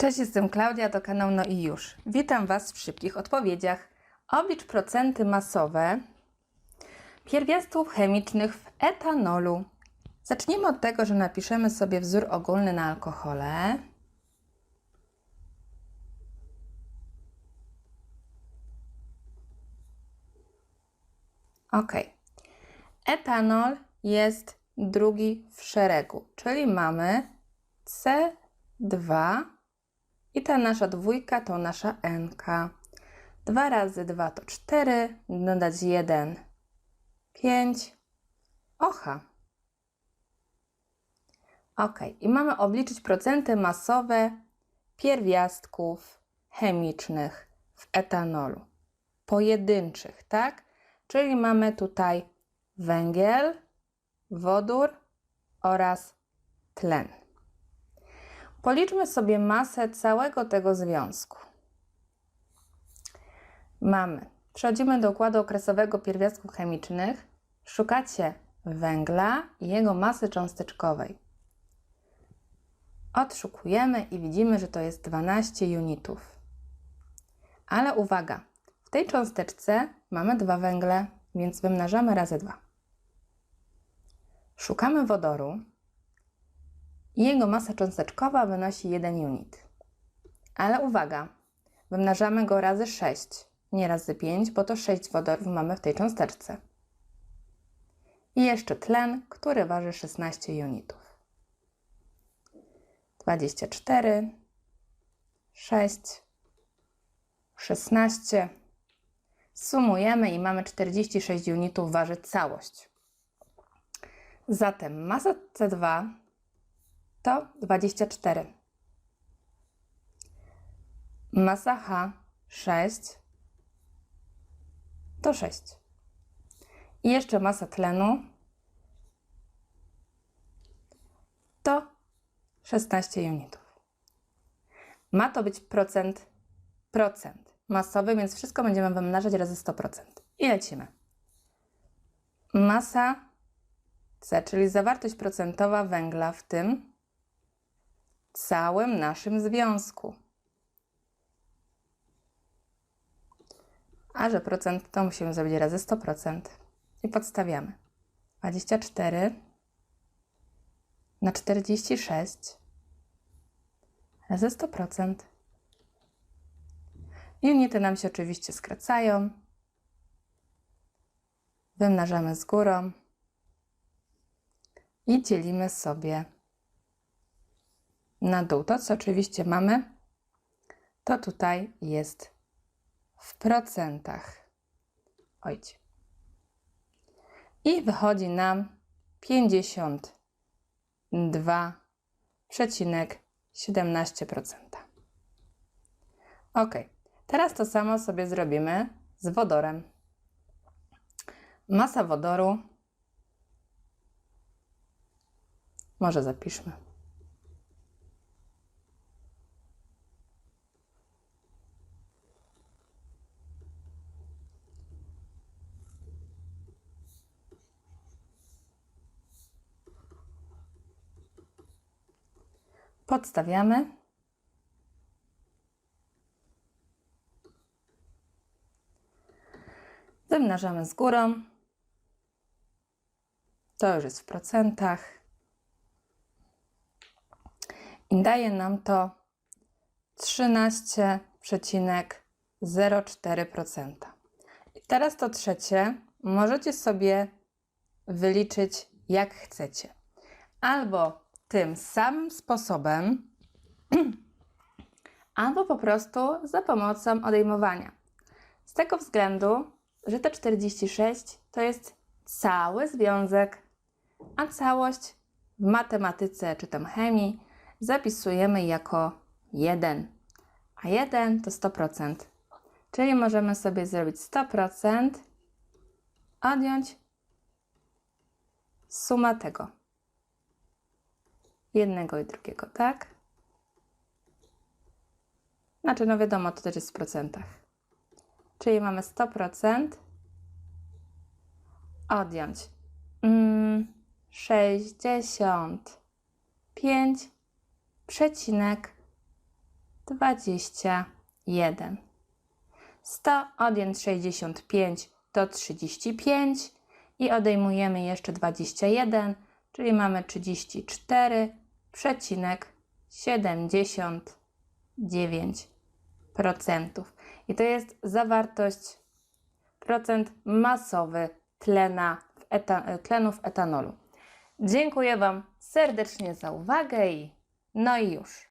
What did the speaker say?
Cześć, jestem Klaudia, to kanał No i już. Witam Was w szybkich odpowiedziach. Oblicz procenty masowe pierwiastków chemicznych w etanolu. Zacznijmy od tego, że napiszemy sobie wzór ogólny na alkohole. Ok. Etanol jest drugi w szeregu, czyli mamy C2 i ta nasza dwójka to nasza NK. 2 razy 2 to 4, dodać 1, 5, ocha. Ok, i mamy obliczyć procenty masowe pierwiastków chemicznych w etanolu. Pojedynczych, tak? Czyli mamy tutaj węgiel, wodór oraz tlen. Policzmy sobie masę całego tego związku. Mamy, przechodzimy do układu okresowego pierwiastków chemicznych. Szukacie węgla i jego masy cząsteczkowej. Odszukujemy i widzimy, że to jest 12 unitów. Ale uwaga, w tej cząsteczce mamy dwa węgle, więc wymnażamy razy 2. Szukamy wodoru jego masa cząsteczkowa wynosi 1 unit. Ale uwaga, wymnażamy go razy 6, nie razy 5, bo to 6 wodorów mamy w tej cząsteczce. I jeszcze tlen, który waży 16 unitów. 24, 6, 16. Sumujemy i mamy 46 unitów waży całość. Zatem masa C2 to 24. Masa H 6 to 6. I jeszcze masa tlenu to 16 unitów. Ma to być procent, procent masowy, więc wszystko będziemy wymnażać razy 100%. I lecimy. Masa C, czyli zawartość procentowa węgla w tym całym naszym związku. A że procent to musimy zrobić razy 100% i podstawiamy. 24 na 46 razy 100%. Unity nam się oczywiście skracają. Wymnażamy z górą i dzielimy sobie na dół. To, co oczywiście mamy, to tutaj jest w procentach. Ojcie. I wychodzi nam 52,17%. Ok, teraz to samo sobie zrobimy z wodorem. Masa wodoru, może zapiszmy. Podstawiamy. Wymnażamy z górą. To już jest w procentach. I daje nam to 13,04%. I teraz to trzecie możecie sobie wyliczyć jak chcecie. Albo tym samym sposobem, albo po prostu za pomocą odejmowania. Z tego względu, że te 46 to jest cały związek, a całość w matematyce czy tam chemii zapisujemy jako 1, a 1 to 100%. Czyli możemy sobie zrobić 100%, odjąć suma tego jednego i drugiego, tak? Znaczy, no wiadomo, to też jest w procentach. Czyli mamy 100% odjąć mm, 65 przecinek 21. 100 odjąć 65 to 35 i odejmujemy jeszcze 21, czyli mamy 34,79%. I to jest zawartość procent masowy tlena w eta, tlenu w etanolu. Dziękuję Wam serdecznie za uwagę i no i już.